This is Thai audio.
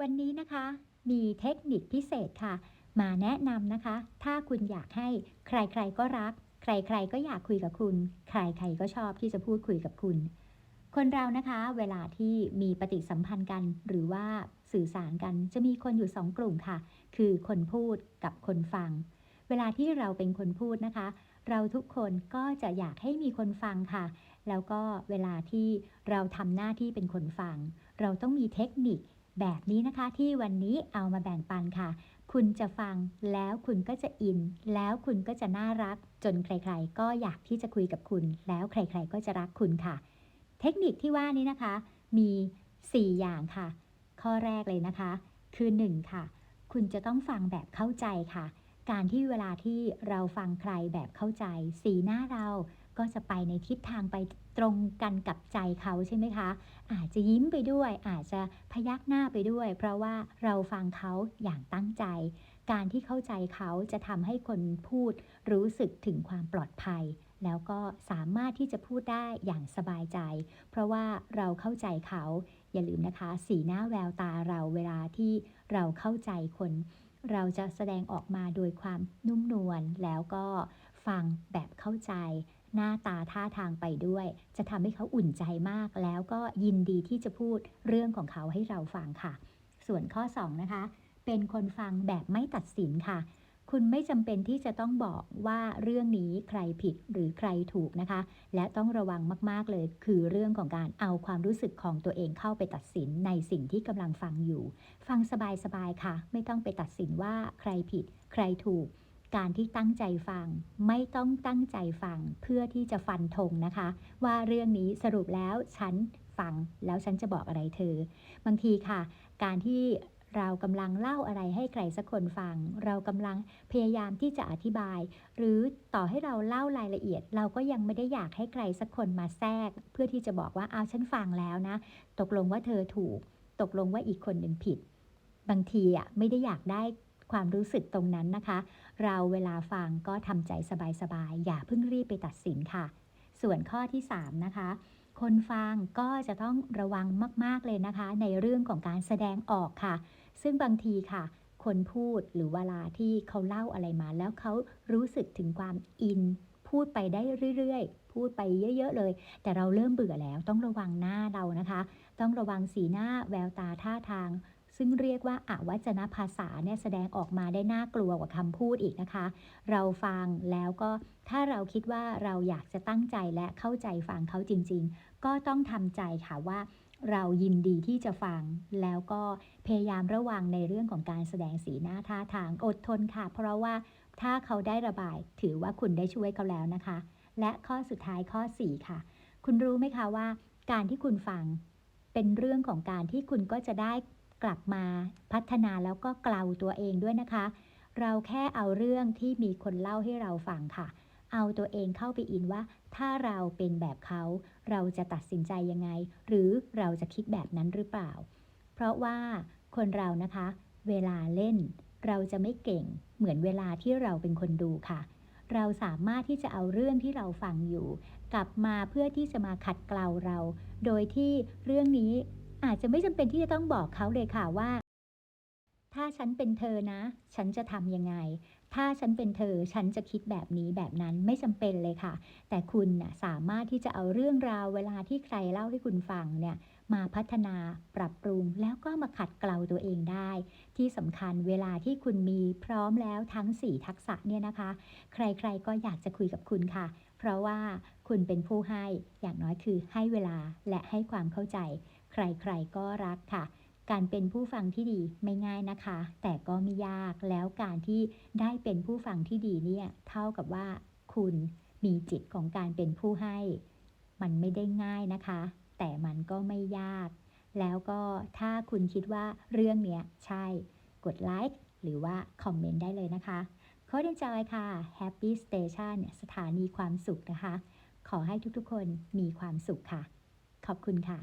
วันนี้นะคะมีเทคนิคพิเศษค่ะ มาแนะนำนะคะ ถ้าคุณอยากให้ใครๆก็รัก ใครๆก็อยากคุยกับคุณ ใครๆก็ชอบที่จะพูดคุยกับคุณ คนเรานะคะ เวลาที่มีปฏิสัมพันธ์กัน หรือว่าสื่อสารกันจะมีคนอยู่สองกลุ่มค่ะ คือคนพูดกับคนฟัง เวลาที่เราเป็นคนพูดนะคะ เราทุกคนก็จะอยากให้มีคนฟังค่ะ แล้วก็เวลาที่เราทำหน้าที่เป็นคนฟัง เราต้องมีเทคนิค แบบนี้นะคะที่วันนี้เอามาแบ่งปันค่ะ คุณจะฟังแล้วคุณก็จะอิน แล้วคุณก็จะน่ารัก จนใครๆ ก็อยากที่จะคุยกับคุณ แล้วใครๆ ก็จะรักคุณค่ะ เทคนิคที่ว่านี้นะคะ มี 4 อย่างค่ะ ข้อแรกเลยนะคะ คือ 1 ค่ะ คุณจะต้องฟังแบบเข้าใจค่ะ การที่เวลาที่เราฟังใครแบบเข้าใจ สีหน้าเราก็จะไปในทิศทางไปตรงกันกับใจเขาใช่ไหมคะ อาจจะยิ้มไปด้วย อาจจะพยักหน้าไปด้วย เพราะว่าเราฟังเขาอย่างตั้งใจ การที่เข้าใจเขาจะทำให้คนพูดรู้สึกถึงความปลอดภัย แล้วก็สามารถที่จะพูดได้อย่างสบายใจ เพราะว่าเราเข้าใจเขา อย่าลืมนะคะ สีหน้าแววตาเราเวลาที่เราเข้าใจคน เราจะแสดงออกมาโดยความนุ่มนวลแล้วก็ฟังแบบเข้าใจ หน้าตาท่าทางไปด้วย จะทำให้เขาอุ่นใจมาก แล้วก็ยินดีที่จะพูดเรื่องของเขาให้เราฟังค่ะ ส่วนข้อ 2 นะคะ เป็นคนฟังแบบไม่ตัดสินค่ะ คุณไม่จำเป็นที่จะต้องบอกว่าเรื่องนี้ใครผิดหรือใครถูกนะคะ และต้องระวังมาก ๆ เลย คือเรื่องของการเอาความรู้สึกของตัวเองเข้าไปตัดสินในสิ่งที่กำลังฟังอยู่ ฟังสบาย ๆ ค่ะ ไม่ต้องไปตัดสินว่าใครผิด ใครถูก การที่ตั้งใจฟัง ไม่ต้องตั้งใจฟังเพื่อที่จะฟันธงนะคะ ว่าเรื่องนี้สรุปแล้วฉันฟังแล้วฉันจะบอกอะไรเธอ บางทีค่ะ การที่ เรากำลังเล่าอะไรให้ใครสักคนฟัง เรากำลังพยายามที่จะอธิบาย หรือต่อให้เราเล่ารายละเอียด เราก็ยังไม่ได้อยากให้ใครสักคนมาแทรก เพื่อที่จะบอกว่าเอาฉันฟังแล้วนะ ตกลงว่าเธอถูก ตกลงว่าอีกคนหนึ่งผิด บางทีอะไม่ได้อยากได้ความรู้สึกตรงนั้นนะคะ เราเวลาฟังก็ทำใจสบายๆอย่าเพิ่งรีบไปตัดสินค่ะ ส่วนข้อที่ 3 นะคะ คนฟังก็จะต้องระวังมาก ๆ เลยนะคะ ในเรื่องของการแสดงออกค่ะ ซึ่งบางทีค่ะ คนพูดหรือเวลาที่เขาเล่าอะไรมา แล้วเขารู้สึกถึงความอิน พูดไปได้เรื่อยๆ พูดไปเยอะ ๆ เลย แต่เราเริ่มเบื่อแล้วต้องระวังหน้าเรานะคะ ต้องระวังสีหน้าแววตาท่าทาง ซึ่งเรียกว่าอาวัจนภาษาเนี่ยแสดงออกมาได้น่ากลัวกว่าคำพูดอีกนะคะ เราฟังแล้วก็ถ้าเราคิดว่าเราอยากจะตั้งใจและเข้าใจฟังเขาจริง ๆ ก็ต้องทำใจค่ะว่าเรายินดีที่จะฟัง แล้วก็พยายามระวังในเรื่องของการแสดงสีหน้าท่าทางอดทนค่ะ เพราะว่าถ้าเขาได้ระบายถือว่าคุณได้ช่วยเขาแล้วนะคะ และข้อสุดท้ายข้อ 4 ค่ะ คุณรู้ไหมคะว่า การที่คุณฟังเป็นเรื่องของการที่คุณก็จะได้ กลับมาพัฒนาแล้วก็กลาตัวเองด้วยนะคะ เราแค่เอาเรื่องที่มีคนเล่าให้เราฟังค่ะ เอาตัวเองเข้าไปอินว่า ถ้าเราเป็นแบบเขา เราจะตัดสินใจยังไง หรือเราจะคิดแบบนั้นหรือเปล่า เพราะว่าคนเรานะคะ เวลาเล่น เราจะไม่เก่งเหมือนเวลาที่เราเป็นคนดูค่ะเราสามารถที่จะเอาเรื่องที่เราฟังอยู่ กลับมาเพื่อที่จะมาขัดเกลาเรา โดยที่เรื่องนี้ อาจจะไม่จำเป็นที่จะต้องบอกเขาเลยค่ะว่า ถ้าฉันเป็นเธอนะ ฉันจะทำยังไง ถ้าฉันเป็นเธอ ฉันจะคิดแบบนี้แบบนั้นไม่จำเป็นเลยค่ะ แต่คุณน่ะสามารถที่จะเอาเรื่องราวเวลาที่ใครเล่าให้คุณฟังเนี่ยมาพัฒนาปรับปรุงแล้วก็มาขัดเกลาตัวเองได้ ที่สำคัญเวลาที่คุณมีพร้อมแล้วทั้ง 4 ทักษะเนี่ยนะคะ ใครๆก็อยากจะคุยกับคุณค่ะ เพราะว่าคุณเป็นผู้ให้อย่างน้อยคือให้เวลาและให้ความเข้าใจ ใครๆก็รักค่ะ การเป็นผู้ฟังที่ดีไม่ง่ายนะคะ แต่ก็ไม่ยากแล้วการที่ได้เป็นผู้ฟังที่ดีเนี่ยเท่ากับว่า คุณมีจิตของการเป็นผู้ให้ มันไม่ได้ง่ายนะคะ แต่มันก็ไม่ยาก แล้วก็ถ้าคุณคิดว่าเรื่องเนี้ยใช่ กดไลค์หรือว่าคอมเมนต์ได้เลยนะคะโค้ดจอยค่ะ Happy Station สถานีความสุขนะคะ ขอให้ทุกๆคนมีความสุขค่ะ ขอบคุณค่ะ